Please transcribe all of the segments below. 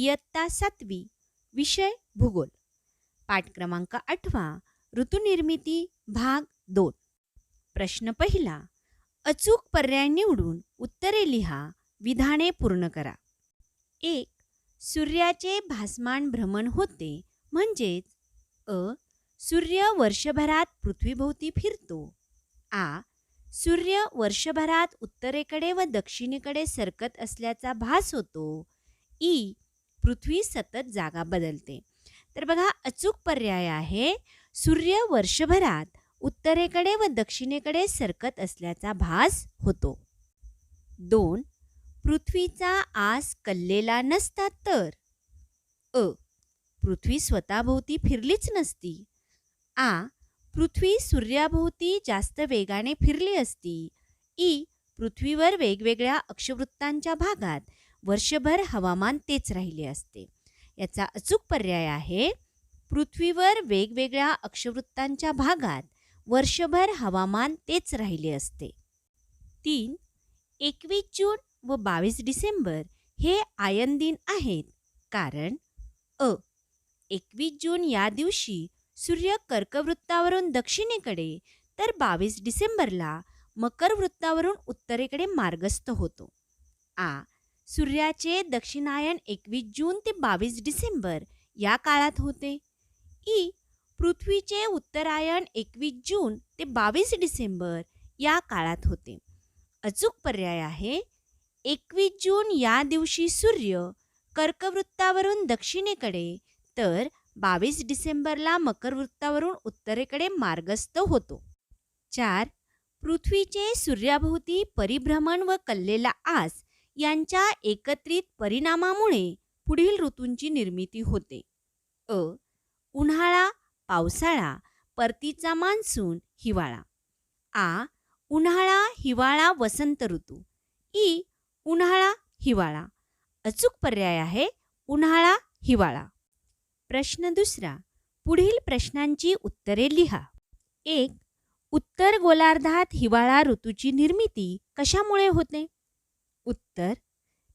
इयत्ता सातवी विषय भूगोल. पाठ क्रमांक आठवा ऋतुनिर्मिती भाग दोन. प्रश्न पहिला अचूक पर्याय निवडून उत्तरे लिहा विधाने पूर्ण करा. एक सूर्याचे भासमान भ्रमण होते म्हणजेच अ सूर्य वर्षभरात पृथ्वीभोवती फिरतो. आ सूर्य वर्षभरात उत्तरेकडे व दक्षिणेकडे सरकत असल्याचा भास होतो. ई पृथ्वी सतत जागा बदलते. तर बघा अचूक पर्याय आहे. सूर्य वर्षभरात उत्तरेकडे व दक्षिणेकडे सरकत असल्याचा भास होतो. दोन पृथ्वीचा आस कल्लेला नसता तर? अ पृथ्वी स्वतःभोवती फिरलीच नसती. आ पृथ्वी सूर्याभोवती जास्त वेगाने फिरली असती. ई पृथ्वीवर वेगवेगळ्या अक्षवृत्तांच्या भागात वर्षभर हवामान तेच राहिले असते. याचा अचूक पर्याय आहे पृथ्वीवर वेगवेगळ्या अक्षवृत्तांच्या भागात वर्षभर हवामान तेच राहिले असते. तीन एकवीस जून व बावीस डिसेंबर हे आयन दिन आहेत कारण अ एकवीस जून या दिवशी सूर्य कर्कवृत्तावरून दक्षिणेकडे तर बावीस डिसेंबरला मकर वृत्तावरून उत्तरेकडे मार्गस्थ होतो. आ सूर्याचे दक्षिणायन एकवीस जून ते बावीस डिसेंबर या काळात होते. ई पृथ्वीचे उत्तरायण एकवीस जून ते बावीस डिसेंबर या काळात होते. अचूक पर्याय आहे. एकवीस जून या दिवशी सूर्य कर्कवृत्तावरून दक्षिणेकडे तर बावीस डिसेंबरला मकरवृत्तावरून उत्तरेकडे मार्गस्थ होतो. चार पृथ्वीचे सूर्याभोवती परिभ्रमण व कल्लेला आस यांच्या एकत्रित परिणामामुळे पुढील ऋतूंची निर्मिती होते. अ. उन्हाळा पावसाळा परतीचा मान्सून हिवाळा. आ. उन्हाळा हिवाळा वसंत ऋतू. ई. उन्हाळा हिवाळा. अचूक पर्याय आहे उन्हाळा हिवाळा. प्रश्न दुसरा. पुढील प्रश्नांची उत्तरे लिहा. एक. उत्तर गोलार्धात हिवाळा ऋतूची निर्मिती कशामुळे होते? उत्तर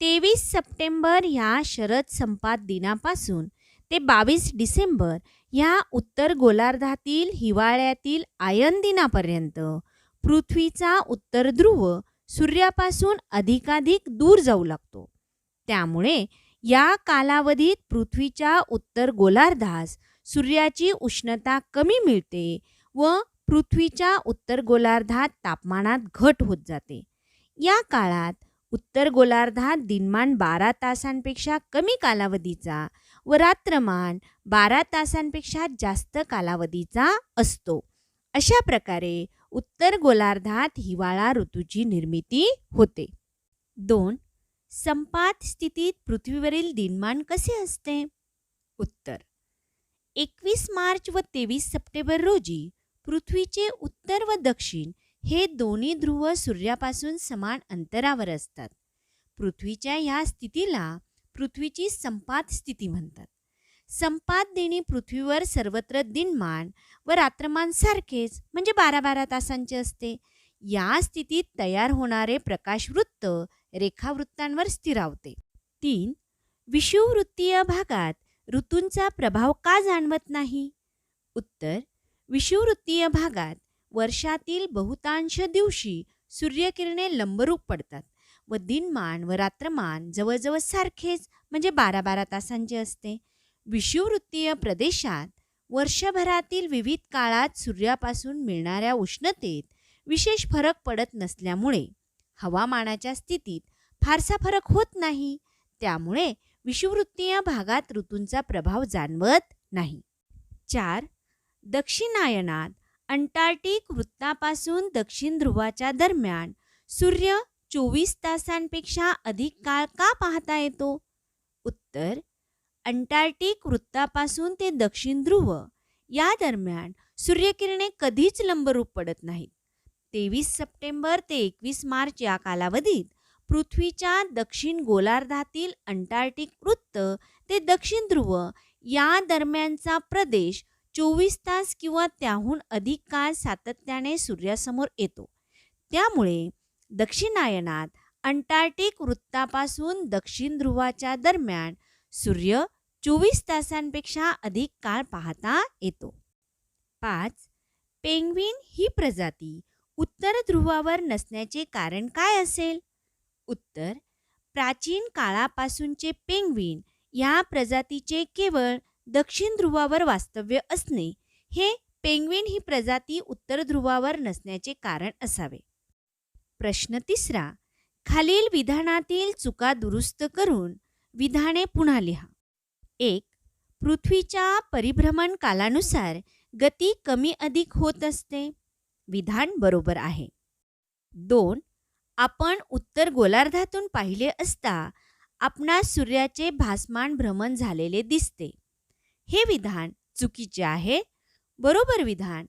तेवीस सप्टेंबर ह्या शरद संपात दिनापासून ते बावीस डिसेंबर ह्या उत्तर गोलार्धातील हिवाळ्यातील आयन दिनापर्यंत पृथ्वीचा उत्तर ध्रुव सूर्यापासून अधिकाधिक दूर जाऊ लागतो. त्यामुळे या कालावधीत पृथ्वीच्या उत्तर गोलार्धास सूर्याची उष्णता कमी मिळते व पृथ्वीच्या उत्तर गोलार्धात तापमानात घट होत जाते. या काळात उत्तर गोलार्धात दिनमान बारा तासांपेक्षा कमी कालावधीचा व रात्रमान बारा तासांपेक्षा जास्त कालावधीचा असतो. अशा प्रकारे उत्तर गोलार्धात हिवाळा ऋतूची निर्मिती होते. दोन संपात स्थितीत पृथ्वीवरील दिनमान कसे असते? उत्तर एकवीस मार्च व तेवीस सप्टेंबर रोजी पृथ्वीचे उत्तर व दक्षिण हे दोन्ही ध्रुव सूर्यापासून समान अंतरावर असतात. पृथ्वीच्या ह्या स्थितीला पृथ्वीची संपात स्थिती म्हणतात. संपात देणी पृथ्वीवर सर्वत्र दिनमान व रात्रमान सारखेच म्हणजे बारा बारा तासांचे असते. या स्थितीत तयार होणारे प्रकाशवृत्त रेखावृत्तांवर स्थिरावते. तीन विषुववृत्तीय भागात ऋतूंचा प्रभाव का जाणवत नाही? उत्तर विषुववृत्तीय भागात वर्षातील बहुतांश दिवशी सूर्यकिरणे लंबरूप पडतात व दिनमान व रात्रमान जवळजवळ सारखेच म्हणजे बारा बारा तासांचे असते. विषुववृत्तीय प्रदेशात वर्षभरातील विविध काळात सूर्यापासून मिळणाऱ्या उष्णतेत विशेष फरक पडत नसल्यामुळे हवामानाच्या स्थितीत फारसा फरक होत नाही. त्यामुळे विषुववृत्तीय भागात ऋतूंचा प्रभाव जाणवत नाही. चार दक्षिणायनात अंटार्क्टिक वृत्तापासून दक्षिण ध्रुवाच्या दरम्यान. सूर्य चोवीस तासांपेक्षा अधिक काळ का पाहता येतो? उत्तर अंटार्क्टिक वृत्तापासून ते दक्षिण ध्रुव या दरम्यान सूर्यकिरणे कधीच लंबरूप पडत नाहीत. तेवीस सप्टेंबर ते एकवीस मार्च या कालावधीत पृथ्वीच्या दक्षिण गोलार्धातील अंटार्क्टिक वृत्त ते दक्षिण ध्रुव या दरम्यानचा प्रदेश चोवीस तास किंवा त्याहून अधिक काळ सातत्याने सूर्यासमोर येतो. त्यामुळे दक्षिणायनात अंटार्क्टिक वृत्तापासून दक्षिण ध्रुवाच्या दरम्यान सूर्य चोवीस तासांपेक्षा अधिक काळ पाहता येतो. पाच. पेंग्विन ही प्रजाती उत्तर ध्रुवावर नसण्याचे कारण काय असेल? उत्तर. प्राचीन काळापासूनचे पेंग्विन या प्रजातीचे केवळ दक्षिण ध्रुवावर वास्तव्य असणे हे पेंग्विन ही प्रजाती उत्तर ध्रुवावर नसण्याचे कारण असावे. प्रश्न तिसरा खालील विधानातील चुका दुरुस्त करून विधाने पुन्हा लिहा. एक पृथ्वीच्या परिभ्रमण कालानुसार गती कमी अधिक होत असते. विधान बरोबर आहे. दोन आपण उत्तर गोलार्धातून पाहिले असता आपणास सूर्याचे भासमान भ्रमण झालेले दिसते. हे विधान चुकीचे आहे. बरोबर विधान.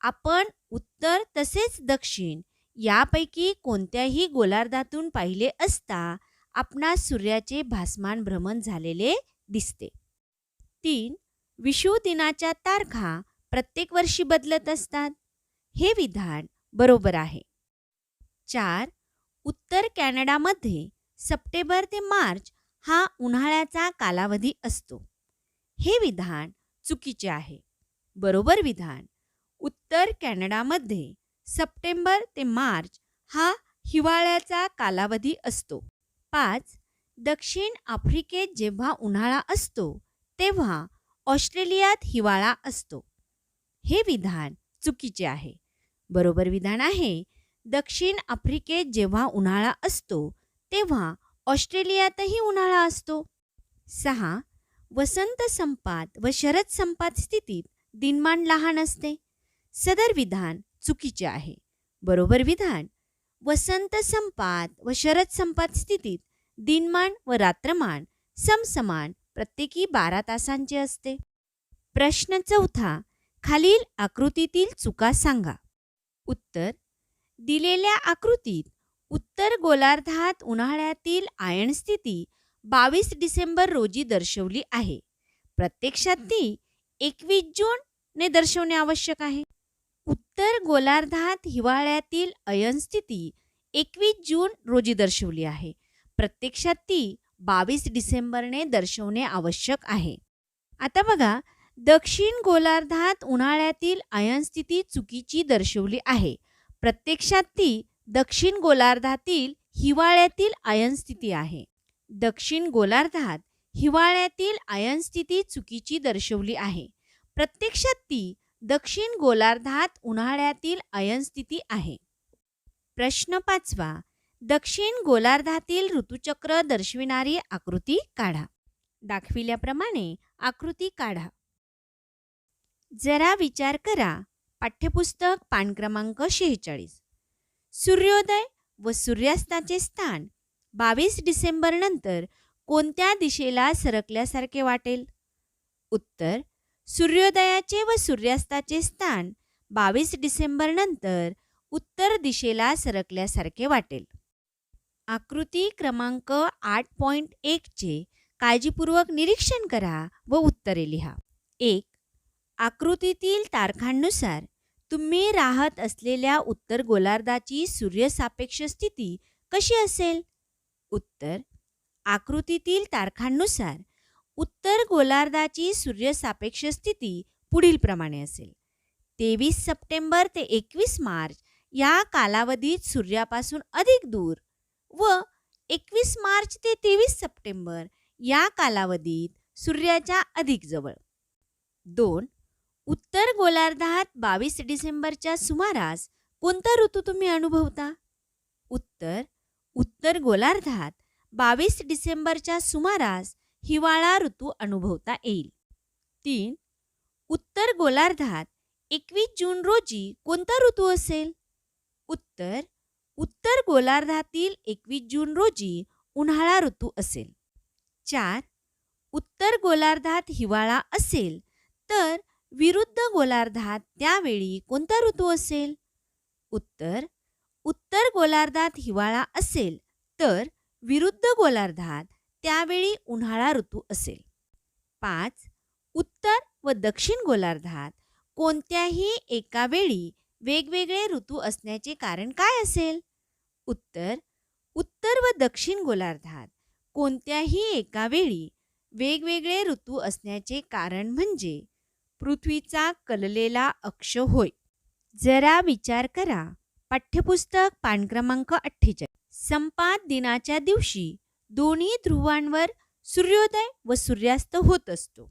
आपण उत्तर तसेच दक्षिण यापैकी कोणत्याही गोलार्धातून पाहिले असता आपणास सूर्याचे भासमान भ्रमण झालेले दिसते. तीन विषुव दिनाच्या तारखा प्रत्येक वर्षी बदलत असतात. हे विधान बरोबर आहे. चार उत्तर कॅनडामध्ये सप्टेंबर ते मार्च हा उन्हाळ्याचा कालावधी असतो. हे विधान चुकीचे आहे. बरोबर विधान. उत्तर कॅनडामध्ये सप्टेंबर ते मार्च हा हिवाळ्याचा कालावधी असतो. पाच दक्षिण आफ्रिकेत जेव्हा उन्हाळा असतो तेव्हा ऑस्ट्रेलियात हिवाळा असतो. हे विधान चुकीचे आहे. बरोबर विधान आहे दक्षिण आफ्रिकेत जेव्हा उन्हाळा असतो तेव्हा ऑस्ट्रेलियातही उन्हाळा असतो. सहा वसंत संपात व शरद संपात स्थितीत दिनमान लहान असते. सदर विधान चुकीचे आहे. बरोबर विधान? वसंत संपात व शरद संपात स्थितीत दिनमान व रात्रमान समसमान प्रत्येकी बारा तासांचे असते. प्रश्न चौथा खालील आकृतीतील चुका सांगा. उत्तर दिलेल्या आकृतीत उत्तर गोलार्धात उन्हाळ्यातील आयन स्थिती बावीस डिसेंबर रोजी दर्शवली आहे. प्रत्यक्षात ती एकवीस जून ने दर्शवणे आवश्यक आहे. उत्तर गोलार्धात हिवाळ्यातील अयन स्थिती एकवीस जून रोजी दर्शवली आहे. प्रत्यक्षात ती बावीस डिसेंबरने दर्शवणे आवश्यक आहे. आता बघा दक्षिण गोलार्धात उन्हाळ्यातील अयन स्थिती चुकीची दर्शवली आहे. प्रत्यक्षात ती दक्षिण गोलार्धातील हिवाळ्यातील आयन स्थिती आहे. दक्षिण गोलार्धात हिवाळ्यातील आयन स्थिती चुकीची दर्शवली आहे. प्रत्यक्षात ती दक्षिण गोलार्धात उन्हाळ्यातील आयन स्थिती आहे. प्रश्न पाचवा. दक्षिण गोलार्धातील ऋतुचक्र दर्शविणारी आकृती काढा. दाखविल्याप्रमाणे आकृती काढा. जरा विचार करा. पाठ्यपुस्तक पान क्रमांक शेहेचाळीस. सूर्योदय व सूर्यास्ताचे स्थान बावीस डिसेंबर नंतर कोणत्या दिशेला सरकल्यासारखे वाटेल? उत्तर सूर्योदयाचे व सूर्यास्ताचे स्थान बावीस डिसेंबर नंतर उत्तर दिशेला सरकल्यासारखे वाटेल. आकृती क्रमांक आठ पॉईंट एकचे काळजीपूर्वक निरीक्षण करा व उत्तरे लिहा. एक आकृतीतील तारखांनुसार तुम्ही राहत असलेल्या उत्तर गोलार्धाची सूर्यसापेक्ष स्थिती कशी असेल? उत्तर आकृतीतील तारखांनुसार उत्तर गोलार्धाची सूर्यसापेक्ष स्थिती पुढीलप्रमाणे असेल. तेवीस सप्टेंबर ते एकवीस मार्च या कालावधीत सूर्यापासून अधिक दूर व एकवीस मार्च ते तेवीस सप्टेंबर या कालावधीत सूर्याच्या अधिक जवळ. दोन उत्तर गोलार्धात बावीस डिसेंबरच्या सुमारास कोणता ऋतू तुम्ही अनुभवता? उत्तर उत्तर गोलार्धात बावीस डिसेंबरच्या सुमारास हिवाळा ऋतू अनुभवता येईल. तीन उत्तर गोलार्धात एकवीस जून रोजी कोणता ऋतू असेल? उत्तर उत्तर गोलार्धातील एकवीस जून रोजी उन्हाळा ऋतू असेल. चार उत्तर गोलार्धात हिवाळा असेल तर विरुद्ध गोलार्धात त्यावेळी कोणता ऋतू असेल? उत्तर उत्तर गोलार्धात हिवाळा असेल तर विरुद्ध गोलार्धात त्यावेळी उन्हाळा ऋतू असेल. पाच उत्तर व दक्षिण गोलार्धात कोणत्याही एका वेळी वेगवेगळे ऋतू असण्याचे कारण काय असेल? उत्तर उत्तर व दक्षिण गोलार्धात कोणत्याही एका वेळी वेगवेगळे ऋतू असण्याचे कारण म्हणजे पृथ्वीचा कललेला अक्ष होय. जरा विचार करा. पाठ्यपुस्तक पान क्रमांक अठ्ठेचाळीस. संपात दिनाच्या दिवशी दोन्ही ध्रुवांवर सूर्योदय व सूर्यास्त होत असतो.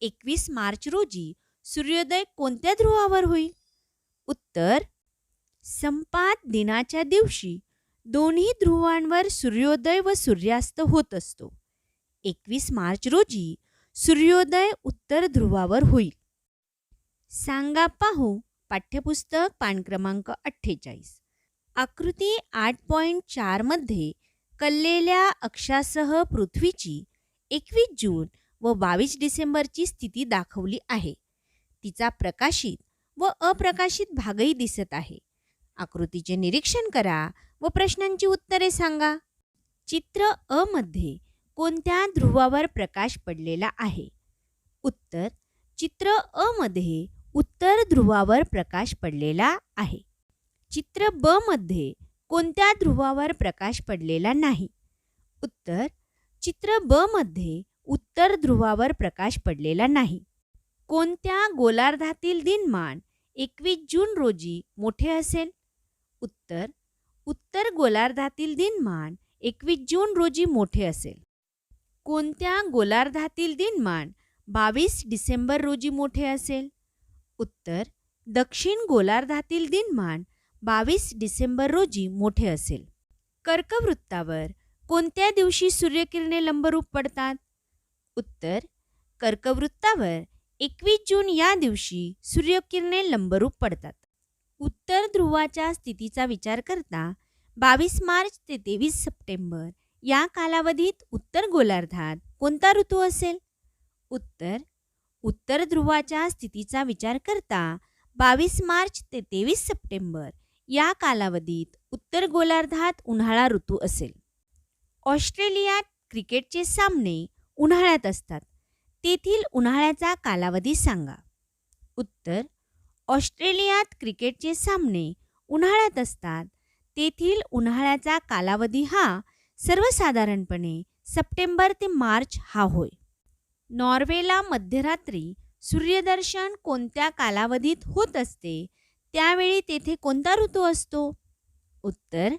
एकवीस मार्च रोजी सूर्योदय कोणत्या ध्रुवावर होईल? उत्तर संपात दिनाच्या दिवशी दोन्ही ध्रुवांवर सूर्योदय व सूर्यास्त होत असतो. एकवीस मार्च रोजी सूर्योदय उत्तर ध्रुवावर होईल. सांगा पाहू पाठ्यपुस्तक पान क्रमांक अठ्ठेचाळीस. आकृती आठ पॉईंट चारमध्ये कललेल्या अक्षासह पृथ्वीची एकवीस जून व बावीस डिसेंबरची स्थिती दाखवली आहे. तिचा प्रकाशित व अप्रकाशित भागही दिसत आहे. आकृतीचे निरीक्षण करा व प्रश्नांची उत्तरे सांगा. चित्र अ मध्ये कोणत्या ध्रुवावर प्रकाश पडलेला आहे? उत्तर चित्र अ मध्ये उत्तर ध्रुवावर प्रकाश पडलेला आहे. चित्र ब मध्ये कोणत्या ध्रुवावर प्रकाश पडलेला नाही? उत्तर चित्र ब मध्ये उत्तर ध्रुवावर प्रकाश पडलेला नाही. कोणत्या गोलार्धातील दिनमान एकवीस जून रोजी मोठे असेल? उत्तर उत्तर गोलार्धातील दिनमान एकवीस जून रोजी मोठे असेल. कोणत्या गोलार्धातील दिनमान बावीस डिसेंबर रोजी मोठे असेल? उत्तर दक्षिण गोलार्धातील दिनमान बावीस डिसेंबर रोजी मोठे असेल. कर्कवृत्तावर कोणत्या दिवशी सूर्यकिरणे लंबरूप पडतात? उत्तर कर्कवृत्तावर एकवीस जून या दिवशी सूर्यकिरणे लंबरूप पडतात. उत्तर ध्रुवाच्या स्थितीचा विचार करता बावीस मार्च ते तेवीस सप्टेंबर या कालावधीत उत्तर गोलार्धात कोणता ऋतू असेल? उत्तर उत्तर ध्रुवाच्या स्थितीचा विचार करता बावीस मार्च ते तेवीस सप्टेंबर या कालावधीत उत्तर गोलार्धात उन्हाळा ऋतू असेल. ऑस्ट्रेलियात क्रिकेटचे सामने उन्हाळ्यात असतात. तेथील उन्हाळ्याचा कालावधी सांगा. उत्तर ऑस्ट्रेलियात क्रिकेटचे सामने उन्हाळ्यात असतात. तेथील उन्हाळ्याचा कालावधी हा सर्वसाधारणपणे सप्टेंबर ते मार्च हा होय. नॉर्वेला मध्यरात्री सूर्यदर्शन कोणत्या कालावधीत होत असते? त्यावेळी तेथे कोणता ऋतू असतो? उत्तर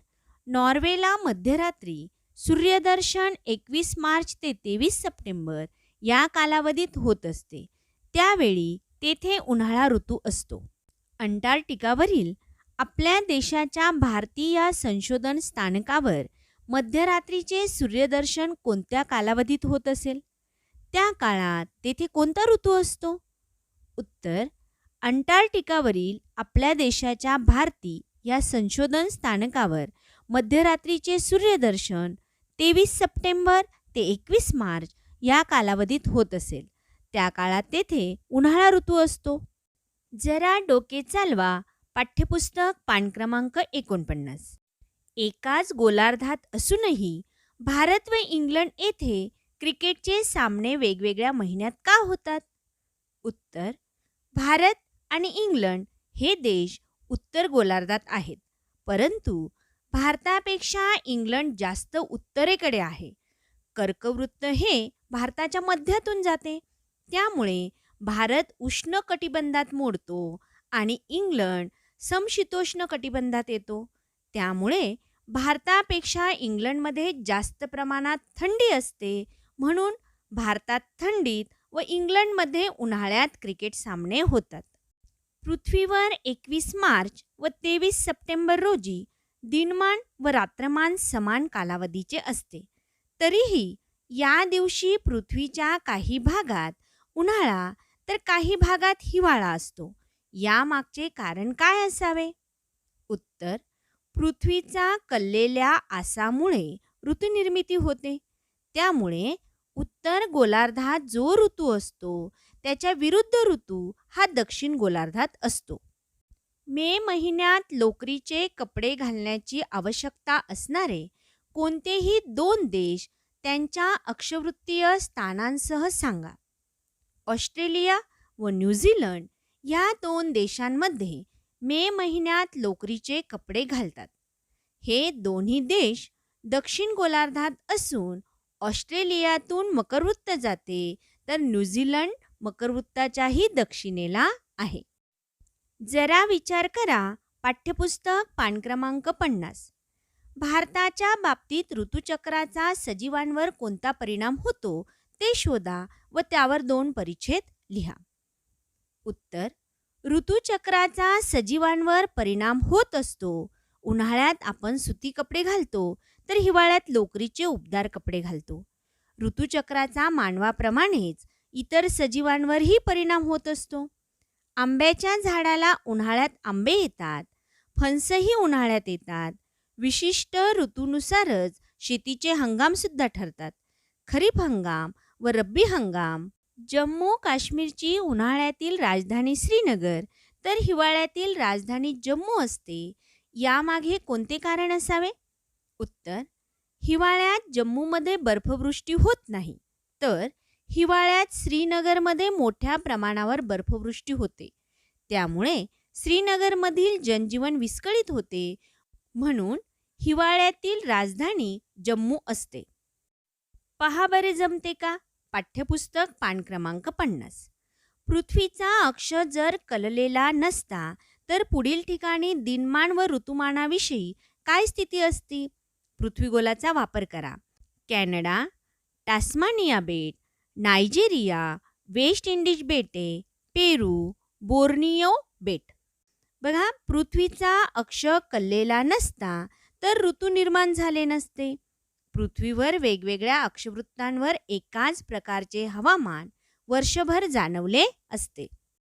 नॉर्वेला मध्यरात्री सूर्यदर्शन एकवीस मार्च ते तेवीस सप्टेंबर या कालावधीत होत असते. त्यावेळी तेथे उन्हाळा ऋतू असतो. अंटार्क्टिकावरील आपल्या देशाच्या भारतीय संशोधन स्थानकावर मध्यरात्रीचे सूर्यदर्शन कोणत्या कालावधीत होत असेल? त्या काळात तेथे कोणता ऋतू असतो? उत्तर अंटार्क्टिकावरील आपल्या देशाच्या भारती या संशोधन स्थानकावर मध्यरात्रीचे सूर्यदर्शन तेवीस सप्टेंबर ते एकवीस मार्च या कालावधीत होत असेल. त्या काळात तेथे उन्हाळा ऋतू असतो. जरा डोके चालवा. पाठ्यपुस्तक पान क्रमांक एकोणपन्नास. एकाच गोलार्धात असूनही भारत व इंग्लंड येथे क्रिकेटचे सामने वेगवेगळ्या महिन्यात का होतात? उत्तर भारत आणि इंग्लंड हे देश उत्तर गोलार्धात आहेत परंतु भारतापेक्षा इंग्लंड जास्त उत्तरेकडे आहे. कर्कवृत्त हे भारताच्या मध्यातून जाते. त्यामुळे भारत उष्ण कटिबंधात मोडतो आणि इंग्लंड समशीतोष्ण कटिबंधात येतो. त्यामुळे भारतापेक्षा इंग्लंडमध्ये जास्त प्रमाणात थंडी असते म्हणून भारतात थंडीत व इंग्लंडमध्ये उन्हाळ्यात क्रिकेट सामने होतात. पृथ्वीवर एकवीस मार्च व तेवीस सप्टेंबर रोजी दिनमान व रात्रमान समान कालावधीचे असते. तरीही या दिवशी पृथ्वीच्या काही भागात उन्हाळा तर काही भागात हिवाळा असतो. यामागचे कारण काय असावे? उत्तर पृथ्वीचा कललेल्या आसामुळे ऋतुनिर्मिती होते. त्यामुळे उत्तर गोलार्धात जो ऋतू असतो त्याच्या विरुद्ध ऋतू हा दक्षिण गोलार्धात असतो. मे महिन्यात लोकरीचे कपडे घालण्याची आवश्यकता असणारे कोणतेही दोन देश त्यांच्या अक्षवृत्तीय स्थानांसह सांगा. ऑस्ट्रेलिया व न्यूझीलंड या दोन देशांमध्ये मे महिन्यात लोकरीचे कपडे घालतात. हे दोन्ही देश दक्षिण गोलार्धात असून ऑस्ट्रेलियातून मकरवृत्त जाते तर न्यूझीलंड मकरवृत्ताच्याही दक्षिणेला आहे. जरा विचार करा पाठ्यपुस्तक पान क्रमांक पन्नास. भारताच्या बाबतीत ऋतुचक्राचा सजीवांवर कोणता परिणाम होतो ते शोधा व त्यावर दोन परिच्छेद लिहा. उत्तर ऋतुचक्राचा सजीवांवर परिणाम होत असतो. उन्हाळ्यात आपण सुती कपडे घालतो तर हिवाळ्यात लोकरीचे उबदार कपडे घालतो. ऋतुचक्राचा मानवाप्रमाणेच इतर सजीवांवरही परिणाम होत असतो. आंब्याच्या झाडाला उन्हाळ्यात आंबे येतात फणसही उन्हाळ्यात येतात. विशिष्ट ऋतूनुसारच शेतीचे हंगामसुद्धा ठरतात. खरीप हंगाम व रब्बी हंगाम. जम्मू काश्मीरची उन्हाळ्यातील राजधानी श्रीनगर तर हिवाळ्यातील राजधानी जम्मू असते. यामागे कोणते कारण असावे? उत्तर हिवाळ्यात जम्मूमध्ये बर्फवृष्टी होत नाही. तर हिवाळ्यात श्रीनगरमध्ये मोठ्या प्रमाणावर बर्फवृष्टी होते. त्यामुळे श्रीनगरमधील जनजीवन विस्कळीत होते. म्हणून हिवाळ्यातील राजधानी जम्मू असते. पहा बरे जमते का? पाठ्यपुस्तक पान क्रमांक पन्नास. पृथ्वीचा अक्ष जर कललेला नसता तर पुढील ठिकाणी दिनमान व ऋतुमानाविषयी काय स्थिती असती? पृथ्वीगोलाचा वापर करा. कॅनडा टास्मानिया बेट नायजेरिया वेस्ट इंडिज बेटे पेरू बोर्नियो बेट. बघा पृथ्वीचा अक्ष कललेला नसता तर ऋतू निर्माण झाले नसते. पृथ्वीवर वेगवेगळ्या अक्षवृत्तांवर एकाच प्रकारचे हवामान वर्षभर जाणवले असते.